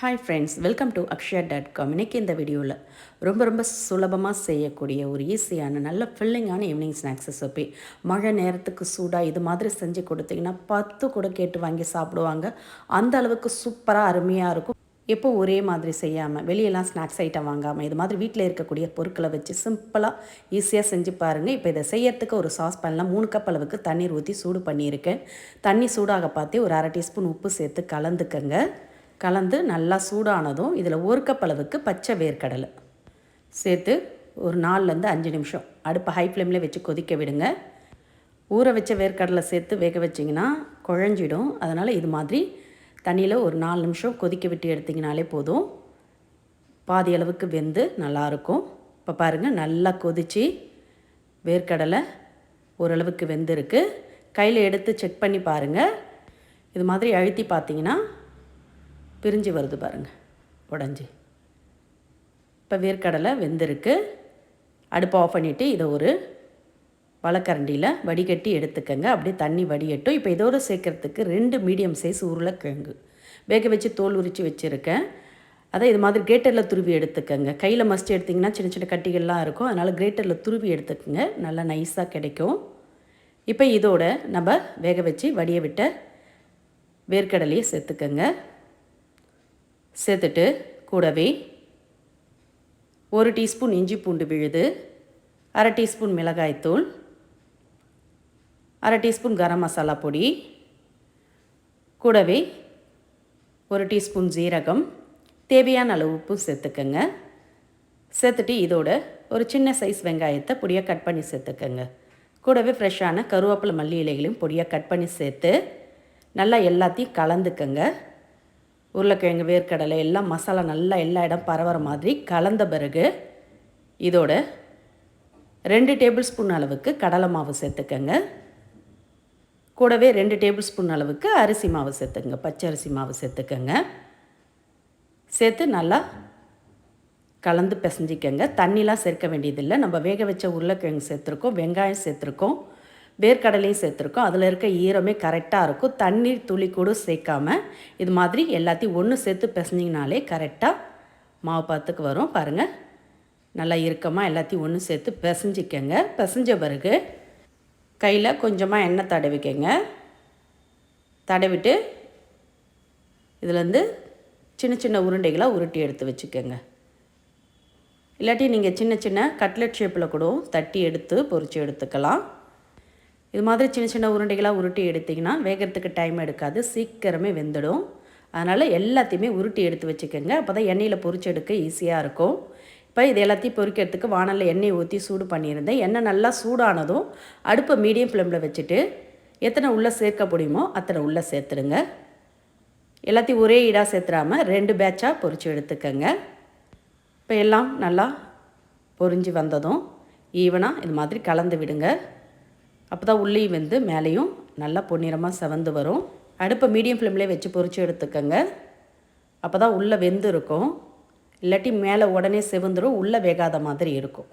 Hi friends welcome to Akshaya dot com இன்றைக்கி இந்த வீடியோவில் ரொம்ப ரொம்ப சுலபமாக செய்யக்கூடிய ஒரு ஈஸியான நல்ல ஃபில்லிங்கான ஈவினிங் ஸ்நாக்ஸ் ரெசிபி மழை நேரத்துக்கு சூடாக இது மாதிரி செஞ்சு கொடுத்தீங்கன்னா பத்து கூட கேட்டு வாங்கி சாப்பிடுவாங்க. அந்த அளவுக்கு சூப்பராக அருமையாக இருக்கும். எப்போ ஒரே மாதிரி செய்யாமல் வெளியெல்லாம் ஸ்நாக்ஸ் ஐட்டம் வாங்காமல் இது மாதிரி வீட்டில் இருக்கக்கூடிய பொருட்களை வச்சு சிம்பிளாக ஈஸியாக செஞ்சு பாருங்கள் இப்போ இதை செய்யறதுக்கு ஒரு சாஸ் பண்ணலாம் மூணு கப் அளவுக்கு தண்ணீர் ஊற்றி சூடு பண்ணியிருக்கேன். தண்ணி சூடாக பார்த்து ஒரு அரை டீஸ்பூன் உப்பு சேர்த்து கலந்துக்கங்க. கலந்து நல்லா சூடானதும் இதில் ஒரு கப் அளவுக்கு பச்சை வேர்க்கடலை சேர்த்து ஒரு நாலுலேருந்து அஞ்சு நிமிஷம் அடுப்பை ஹை ஃப்ளேமில் வச்சு கொதிக்க விடுங்க. ஊற வச்ச வேர்க்கடலை சேர்த்து வேக வச்சிங்கன்னா குழஞ்சிடும். அதனால் இது மாதிரி தண்ணியில் ஒரு நாலு நிமிஷம் கொதிக்க விட்டு எடுத்திங்கனாலே போதும். பாதி அளவுக்கு வெந்து நல்லாயிருக்கும் இப்போ பாருங்கள் நல்லா கொதித்து வேர்க்கடலை ஓரளவுக்கு வெந்திருக்கு. கையில் எடுத்து செக் பண்ணி பாருங்கள் இது மாதிரி அழுத்தி பார்த்தீங்கன்னா பிரிஞ்சு வருது பாருங்கள் உடஞ்சி. இப்போ வேர்க்கடலை வெந்திருக்கு. அடுப்பை ஆஃப் பண்ணிவிட்டு இதை ஒரு வளக்கரண்டியில் வடிகட்டி எடுத்துக்கங்க. அப்படியே தண்ணி வடிகட்டும் இப்போ இதோடு சேர்க்குறதுக்கு ரெண்டு மீடியம் சைஸ் உருளைக்கிழங்கு. வேக வச்சு தோல் உரித்து வச்சுருக்கேன். அதை இது மாதிரி கிரேட்டரில் துருவி எடுத்துக்கங்க. கையில் மஸ்ட் எடுத்திங்கன்னா சின்ன சின்ன கட்டிகள்லாம் இருக்கும். அதனால் கிரேட்டரில் துருவி எடுத்துக்கோங்க. நல்லா நைஸாக கிடைக்கும். இப்போ இதோட நம்ம வேக வச்சு வடிய விட்ட வேர்க்கடலையை சேர்த்துக்கங்க. சேர்த்துட்டு கூடவே ஒரு டீஸ்பூன் இஞ்சி பூண்டு விழுது அரை டீஸ்பூன் மிளகாய்த்தூள் அரை டீஸ்பூன் கரம் மசாலா பொடி கூடவே ஒரு டீஸ்பூன் ஜீரகம். தேவையான அளவு உப்பு சேர்த்துக்கங்க. சேர்த்துட்டு இதோட ஒரு சின்ன சைஸ் வெங்காயத்தை பொடியாக கட் பண்ணி சேர்த்துக்கங்க. கூடவே ஃப்ரெஷ்ஷான கருவேப்பிலை மல்லி இலைகளையும் பொடியாக கட் பண்ணி சேர்த்து நல்லா எல்லாத்தையும் கலந்துக்கங்க. உருளைக்கிழங்கு வேர்க்கடலை எல்லாம் மசாலா நல்லா எல்லா இடம் பரவுற மாதிரி கலந்த பிறகு இதோட ரெண்டு டேபிள் ஸ்பூன் அளவுக்கு கடலை மாவு சேர்த்துக்கங்க. கூடவே ரெண்டு டேபிள் ஸ்பூன் அளவுக்கு அரிசி மாவு சேர்த்துக்கங்க பச்சை அரிசி மாவு சேர்த்துக்கங்க. சேர்த்து நல்லா கலந்து பிசைஞ்சிக்கங்க. தண்ணிலாம் சேர்க்க வேண்டியதில்லை. நம்ம வேக வச்ச உருளைக்கிழங்கு சேர்த்துருக்கோம் வெங்காயம் சேர்த்துருக்கோம். வேர்க்கடலையும் சேர்த்துருக்கோம். அதில் இருக்க ஈரமே கரெக்டாக இருக்கும். தண்ணீர் துளி கூட சேர்க்காம இது மாதிரி எல்லாத்தையும் ஒன்று சேர்த்து பிசைஞ்சிங்கனாலே கரெக்டாக மாவு பார்த்துக்கு வரும். பாருங்கள் நல்லா இறுக்கமாக எல்லாத்தையும் ஒன்று சேர்த்து பிசைஞ்சிக்கங்க. பிசைஞ்ச பிறகு கையில் கொஞ்சமாக எண்ணெய் தடவிக்கங்க. தடவிட்டு இதுலேருந்து சின்ன சின்ன உருண்டைகளாக உருட்டி எடுத்து வச்சுக்கோங்க. இல்லாட்டி நீங்கள் சின்ன சின்ன கட்லெட் ஷேப்பில் கூட தட்டி எடுத்து பொறிச்சு எடுத்துக்கலாம். இது மாதிரி சின்ன சின்ன உருண்டைகளாக உருட்டி எடுத்திங்கன்னா வேகிறதுக்கு டைம் எடுக்காது சீக்கிரமே வெந்துடும். அதனால் எல்லாத்தையுமே உருட்டி எடுத்து வச்சுக்கோங்க. அப்போ தான் எண்ணெயில் பொறிச்சு எடுக்க ஈஸியாக இருக்கும். இப்போ இது எல்லாத்தையும் பொறிக்கிறதுக்கு வானலில் எண்ணெய் ஊற்றி சூடு பண்ணியிருந்தேன். எண்ணெய் நல்லா சூடானதும் அடுப்பை மீடியம் ஃப்ளேமில் வச்சுட்டு எத்தனை உள்ளே சேர்க்க முடியுமோ அத்தனை உள்ளே சேர்த்துடுங்க. எல்லாத்தையும் ஒரே ஈடாக சேர்த்துறாமல் ரெண்டு பேட்சாக பொறிச்சு எடுத்துக்கோங்க. இப்போ எல்லாம் நல்லா பொறிஞ்சு வந்ததும் ஈவனாக இது மாதிரி கலந்து விடுங்க. அப்போ தான் உள்ளேயும் வந்து மேலேயும் நல்லா பொன்னிறமாக செவந்து வரும். அடுப்பை மீடியம் ஃப்ளேம்லேயே வச்சு பொறிச்சு எடுத்துக்கோங்க. அப்போ தான் உள்ளே வெந்து இருக்கும். இல்லாட்டி மேலே உடனே செவந்துடும் உள்ளே வேகாத மாதிரி இருக்கும்.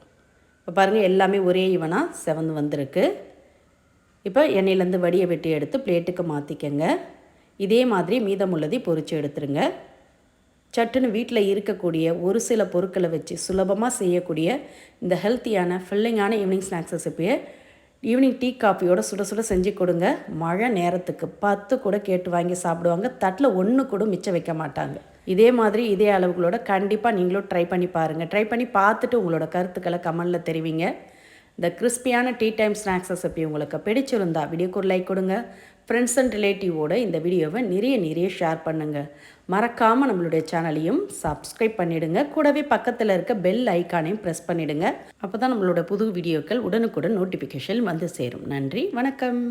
இப்போ பாருங்கள் எல்லாமே ஒரே ஈவனாக செவந்து வந்திருக்கு. இப்போ எண்ணெயிலேருந்து வடியை வெட்டி எடுத்து பிளேட்டுக்கு மாற்றிக்கங்க இதே மாதிரி மீதமுள்ளதை பொறிச்சு எடுத்துருங்க. சட்டுன்னு வீட்டில் இருக்கக்கூடிய ஒரு சில பொருட்களை வச்சு சுலபமாக செய்யக்கூடிய இந்த ஹெல்த்தியான ஃபில்லிங்கான ஈவினிங் ஸ்நாக்ஸ் ரெசிப்பியை ஈவினிங் டீ காஃபியோட சுட சுட செஞ்சு கொடுங்க. மழை நேரத்துக்கு பத்து கூட கேட்டு வாங்கி சாப்பிடுவாங்க. தட்டில் ஒன்று கூட மிச்சம் வைக்க மாட்டாங்க. இதே மாதிரி இதே அளவுகளோட கண்டிப்பாக நீங்களும் ட்ரை பண்ணி பாருங்கள் ட்ரை பண்ணி பார்த்துட்டு உங்களோட கருத்துக்களை கமெண்டில் தெரிவிங்க. இந்த கிறிஸ்பியான டீ டைம் ஸ்நாக்ஸ் ரெசிபி உங்களுக்கு பிடிச்சிருந்தா வீடியோக்கு ஒரு லைக் கொடுங்க. ஃப்ரெண்ட்ஸ் அண்ட் ரிலேட்டிவோட இந்த வீடியோவை நிறைய நிறைய ஷேர் பண்ணுங்கள் மறக்காமல் நம்மளுடைய சேனலையும் சப்ஸ்கிரைப் பண்ணிவிடுங்க கூடவே பக்கத்தில் இருக்க பெல் ஐக்கானையும் ப்ரெஸ் பண்ணிவிடுங்க அப்போ தான் நம்மளோட புது வீடியோக்கள் உடனுக்குடன் நோட்டிஃபிகேஷன் வந்து சேரும். நன்றி வணக்கம்.